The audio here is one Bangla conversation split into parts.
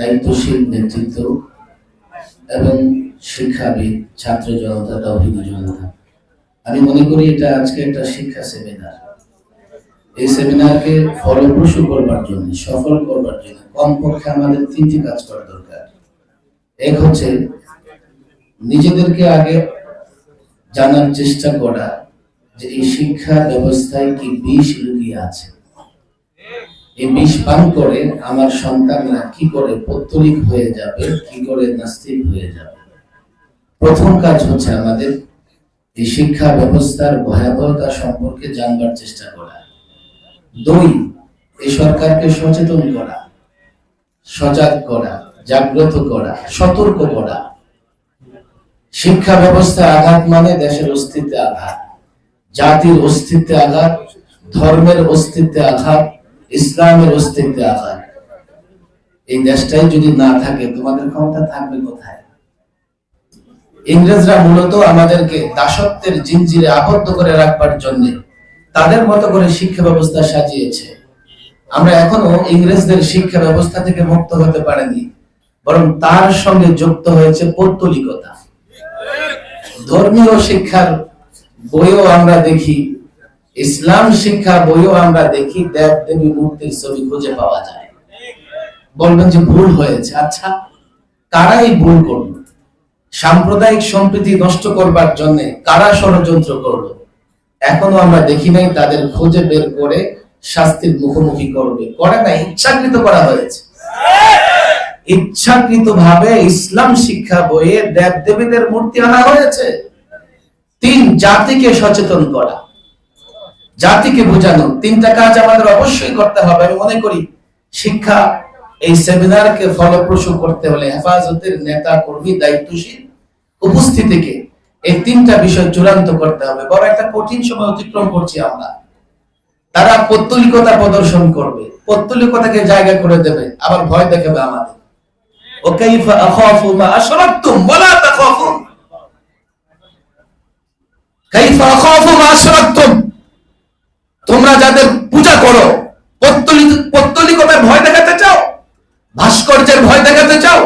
দায়িত্বশীল নেতৃত্ব এবং শিক্ষাবিদ ছাত্র জনতা তৌহিদি জনতা আমি মনে করি এটা আজকে একটা শিক্ষা সেমিনার এই সেমিনারকে ফলপ্রসূ করবার জন্য, সফল করবার জন্য কমপক্ষে আমাদের তিনটি কাজ করা দরকার। এক হচ্ছে নিজেদেরকে আগে জানার চেষ্টা করা যে এই শিক্ষা ব্যবস্থায় কি বিষ লুকিয়ে আছে। এই বিষ পান করে আমার সন্তানরা কি করে পত্তলিক হয়ে যাবে, কি করে নাস্তিক হয়ে যাবে? প্রথম কাজ হচ্ছে আমাদের এই শিক্ষা ব্যবস্থার ভয়াবহতা সম্পর্কে জানবার চেষ্টা করা। দুই এই সরকারকে সচেতন করা, সজাগ করা, জাগ্রত করা, সতর্ক করা। শিক্ষা ব্যবস্থা আঘাত মানে দেশের অস্তিত্বে আঘাত, জাতির অস্তিত্বে আঘাত, ধর্মের অস্তিত্বে আঘাত ইসলামের অস্তিত্বে আঘাত এই দেশটাই যদি না থাকে, তোমাদের ক্ষমতা থাকবে কোথায়? ইংরেজরা মূলত আমাদেরকে দাসত্বের জিনজিরে আবদ্ধ করে রাখবার জন্য তাদের মতো করে শিক্ষা ব্যবস্থা সাজিয়েছে। আমরা এখনও ইংরেজদের শিক্ষা ব্যবস্থা থেকে মুক্ত হতে পারিনি, বরং তার সঙ্গে যুক্ত হয়েছে পৌত্তলিকতা। ধর্মীয় শিক্ষার বইও আমরা দেখি ইসলাম শিক্ষা বইও আমরা দেখি, দেব দেবী মূর্তির ছবি খুঁজে পাওয়া যায়। বলবেন যে ভুল হয়েছে। আচ্ছা কারাই ভুল করল? সাম্প্রদায়িক সম্প্রীতি নষ্ট করবার জন্য কারা ষড়যন্ত্র করল? এখনও আমরা দেখি নাই, তাদের খুঁজে বের করে শাস্তির মুখোমুখি করবে। করে না, ইচ্ছাকৃত করা হয়েছে। ইচ্ছাকৃত ভাবে ইসলাম শিক্ষা বইয়ে দেব দেবীদের মূর্তি আনা হয়েছে। তিন জাতিকে সচেতন করা। জাতিকে বোঝানো, তিনটা কাজ আমাদের অবশ্যই করতে হবে। আমি মনে করি শিক্ষা এই সেমিনারকে ফলপ্রসূ করতে হলে হেফাজতের নেতা, কর্মী, দায়িত্বশীল উপস্থিতিকে এই তিনটা বিষয় চূড়ান্ত করতে হবে। বড় একটা কঠিন সময় অতিক্রম করছি আমরা। তারা পত্তলিকতা প্রদর্শন করবে। পত্তলিকতাকে জায়গা করে দেবে। আবার ভয় দেখাবে আমাদের। ওকাইফা কাইফা আখাফু মা আশরাকতুম। যাদের পূজা করো পত্তলিকতার ভয় দেখাতে চাও? ভাস্কর্যের ভয় দেখাতে চাও?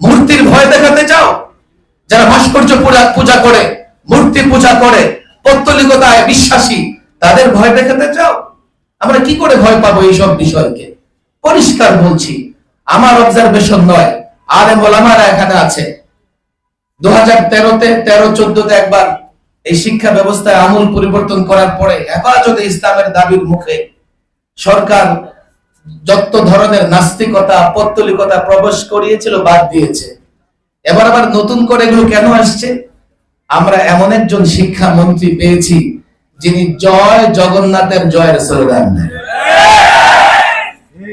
মূর্তির ভয় দেখাতে চাও? যারা ভাস্কর্য পূজা করে, মূর্তি পূজা করে, পত্তলিকতায় বিশ্বাসী, তাদের ভয় দেখাতে চাও? আমরা কি করে ভয় পাবো এইসব বিষয়কে? পরিষ্কার বলছি, আমার অবজারভেশন নয় আর মোলামারা এখানে আছে। দু হাজার তেরোতে, তেরো, চোদ্দতে একবার এই শিক্ষা ব্যবস্থায় আমূল পরিবর্তন করার পরে হেফাজতে ইসলামের দাবির মুখে সরকার যত ধরনের নাস্তিকতা, পত্তলিকতা প্রবেশ করিয়েছিল, বাদ দিয়েছে। এবার আবার নতুন করে এগুলো কেন আসছে? আমরা এমন একজন শিক্ষা মন্ত্রী পেয়েছি, যিনি জয় জগন্নাথের জয়ের স্লোগান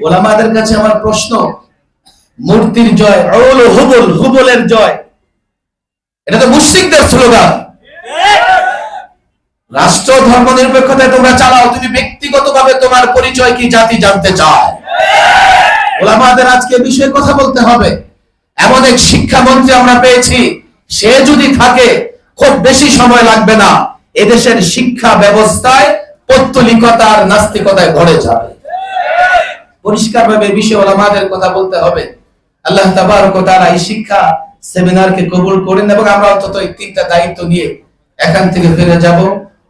ওলামাদের কাছে আমার প্রশ্ন, মূর্তির জয় হুবল, হুবলের জয়, এটা তো মুসলিকদের স্লোগান। রাষ্ট্র ধর্ম নিরপেক্ষতায় তোমরা চালাও তুমি ব্যক্তিগতভাবে তোমার পরিচয় কি জাতি জানতে চায়। আজকে বিষয়ে কথা বলতে হবে। এমন এক শিক্ষামন্ত্রী আমরা পেয়েছি, সে যদি থাকে, খুব বেশি সময় লাগবে না। এদেশের শিক্ষা ব্যবস্থায় পত্তলিকতা আর নাস্তিকতায় ভরে যাবে। পরিষ্কার ভাবে বিষয় ওলামাদের কথা বলতে হবে। আল্লাহ তাবারক তাআলা এই শিক্ষা সেমিনারকে কবুল করেন এবং আমরা অন্তত এই তিনটা দায়িত্ব নিয়ে এখান থেকে ফিরে যাব।